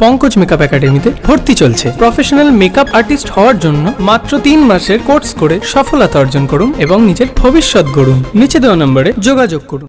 Pankaj makeup একাডেমিতে ভর্তি চলছে। প্রফেশনাল মেকআপ আর্টিস্ট হওয়ার জন্য মাত্র তিন মাসের কোর্স করে সফলতা অর্জন করুন এবং নিজের ভবিষ্যৎ গড়ুন। নিচে দেওয়া নম্বরে যোগাযোগ করুন।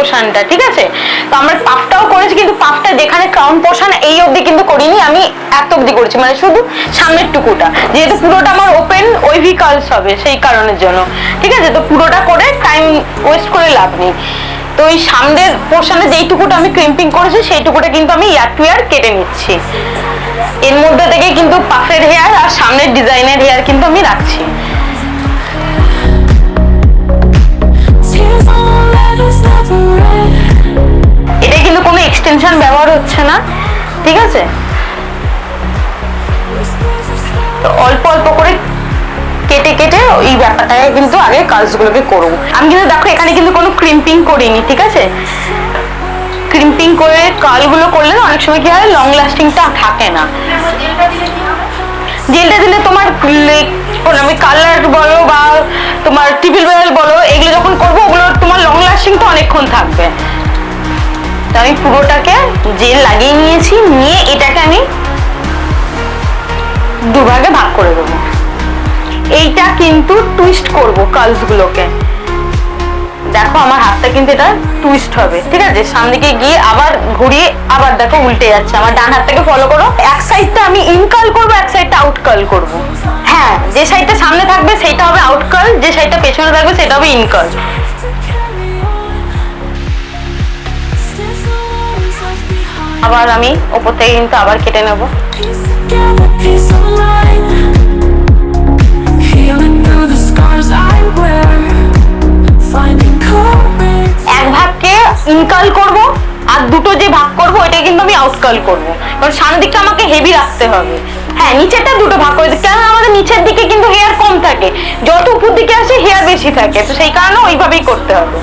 পোর্শনটা ঠিক আছে? তো আমার পাফটাও করেছি, কিন্তু পাফটা যেখানে ক্রাউন পোর্শন এই অবধি কিন্তু করিনি, আমি এত অবধি করেছি। মানে শুধু সামনের টুকুটা, যেহেতু পুরোটা আমার ওপেন ওইভি কার্লস হবে, সেই কারণের জন্য। ঠিক আছে? তো পুরোটা করে টাইম ওয়েস্ট করে লাভ নেই। তো ওই সামনের পোর্শনে যেইটুকুটা আমি ক্রিম্পিং করেছি সেইটুকুটা কিন্তু আমি ইয়ার টু ইয়ার কেটে নিচ্ছি। এর মধ্যে থেকে কিন্তু পাফের হেয়ার আর সামনের ডিজাইনের হেয়ার কিন্তু আমি রাখছি। Tears read. এটা কিন্তু কোনো এক্সটেনশন ব্যবহার হচ্ছে না, ঠিক আছে? অল্প অল্প করে কেটে কেটে ওই ব্যাপারটাকে কিন্তু আগে কাজগুলোকে করব। আমি কিন্তু দেখো, এখানে কিন্তু কোনো ক্রিম্পিং করিনি, ঠিক আছে? ক্রিম্পিং করে কালগুলো করলে অনেক সময় কি হয় লং লাস্টিংটা থাকে না। জেলটা দিলে তোমার আমি কালার বলো বা তোমার লাস্টিং থাকবে। তো আমি পুরোটাকে জেল লাগিয়ে নিয়েছি, নিয়ে এটাকে আমি দুভাগে ভাগ করে দেবো। এইটা কিন্তু টুইস্ট করব কার্লস গুলোকে। দেখো আমার হাতটা কিন্তু এটা টুইস্ট হবে, ঠিক আছে? সামনে দিকে গিয়ে আবার ঘুরিয়ে আবার দেখো উল্টে যাচ্ছে। আমার ডান হাতটাকে ফলো করো। এক সাইডটা আমি ইনকাল করব, এক সাইডটা আউট কার্ল করব। হ্যাঁ যে সাইডটা সামনে থাকবে সেটা হবে আউট কার্ল যে সাইডটা পেছনে থাকবে, সেটা হবে ইনকাল Still আবার আমি ওপর থেকে কিন্তু আবার কেটে নেব. এক ভাগকে ইনকাল করব আর দুটো যে ভাগ করব, ওইটা কিন্তু আমি আউটকাল করব। কারণ সামনের দিকটা আমাকে হেভি রাখতে হবে। হ্যাঁ নিচেরটা দুটো ভাগ করে কারণ আমাদের নিচের দিকে কিন্তু হেয়ার কম থাকে। যত উপর দিকে আসে হেয়ার বেশি থাকে। তো সেই কারণে ওইভাবেই করতে হবে।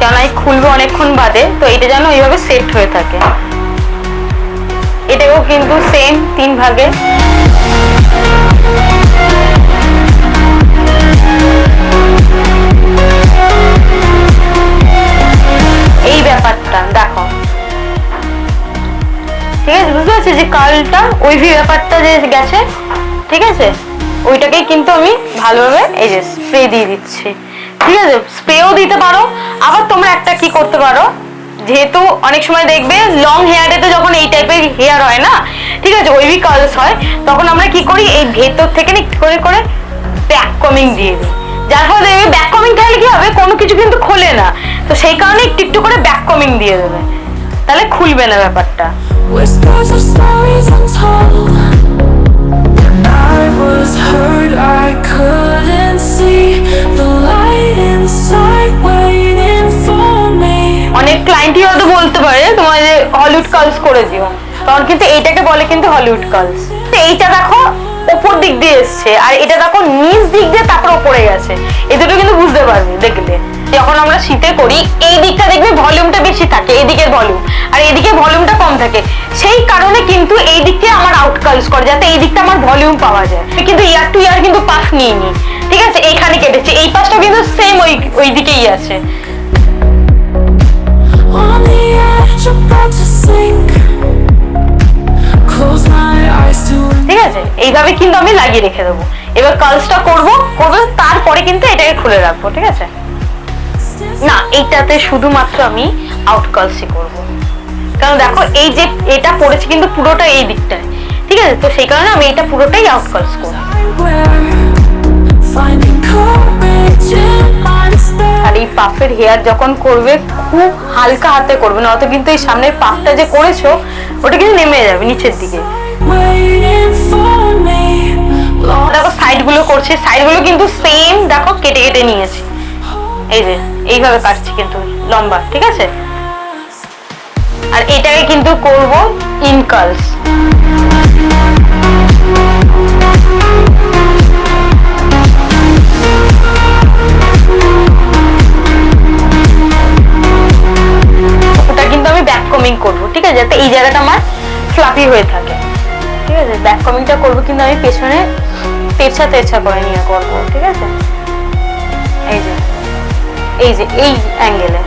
কেন এই খুলবে অনেকক্ষণ বাদে, তো এটা যেন এইভাবে সেট হয়ে থাকে। এটাও কিন্তু সেম তিন ভাগে। এই ব্যাপারটা, দেখো। ঠিক আছে, বুঝতে পারছি যে কালটা ওই ভি ব্যাপারটা যে গেছে? ঠিক আছে? ওইটাকেই কিন্তু আমি ভালোভাবে এই যে স্প্রে দিয়ে দিচ্ছি। ঠিক আছে স্প্রেও দিতে পারো, আবার তোমরা একটা কি করতে পারো, যেহেতু অনেক সময় দেখবে লং হেয়ারেতে যখন এই টাইপের হেয়ার হয় না, ঠিক আছে ওইভি কার্লস হয়, তখন আমরা কি করি, এই ভেতর থেকে একটু করে করে ব্যাক কমিং দিয়ে দিই। যার ফলে দেখবে ব্যাক কমিং থাকলে কি হবে, কোনো কিছু কিন্তু খোলে না। তো সেই কারণে একটু একটু করে ব্যাক কমিং দিয়ে দেবে। তাহলে খুলবে না ব্যাপারটা। করে দিও। তখন কিন্তু এইটাকে বলে কিন্তু হলিউড কার্লস এইটা দেখো উপর দিক দিয়ে এসছে, আর এটা দেখো নিচ দিক দিয়ে তারপর উপরে গেছে। এই দুটো কিন্তু বুঝতে পারবি দেখলে যখন আমরা শীতে করি, এই দিকটা দেখবে ভলিউমটা বেশি থাকে, এই দিকের ভলিউম আর এদিকে ভলিউমটা কম থাকে। সেই কারণে কিন্তু এই দিকটা আমার আউট কার্লস করে, যাতে এই দিকটা আমার ভলিউম পাওয়া যায়। কিন্তু ইয়ার টু ইয়ার কিন্তু পাস নিয়ে নি ঠিক আছে? এইখানে কেটেছে। এই পাশটা কিন্তু সেম ওই ওই দিকেই আছে। এইভাবে কিন্তু আমি লাগিয়ে রেখে দেবো। এবার কার্লসটা করব, করব, তারপরে কিন্তু এটাকে খুলে রাখব, ঠিক আছে? না, এইটাতে শুধুমাত্র আমি আউট কার্লসই করব। কারণ দেখো, এই যে এটা পড়েছে কিন্তু পুরোটা এই দিকটায়, ঠিক আছে? তো সেই কারণে আমি এটা পুরোটাই আউট কার্লস করব. আর এই পাফের হেয়ার যখন করবে, খুব হালকা হাতে করবে, নয়তো কিন্তু এই সামনের পাফটা যে করেছ, ওটা কিন্তু নেমে যাবে নিচের দিকে। Waiting for me. Lost দেখো সাইডগুলো করছে সাইডগুলো কিন্তু সেম দেখো, কেটে কেটে নিয়েছি। এই যে, এইভাবে কাটছি কিন্তু লম্বা, ঠিক আছে? আর এটাকে কিন্তু করব ইনকালস। ওটা কিন্তু আমি ব্যাক কমিং করব, ঠিক আছে? যাতে এই জায়গাটা আমার ফ্লাফি হয়ে থাকে। ঠিক আছে? ব্যাক কমিংটা করব কিন্তু আমি পেছনে তেরছা তেরছা করে নিয়ে করব ঠিক আছে? এই যে এই যে এই অ্যাঙ্গেলে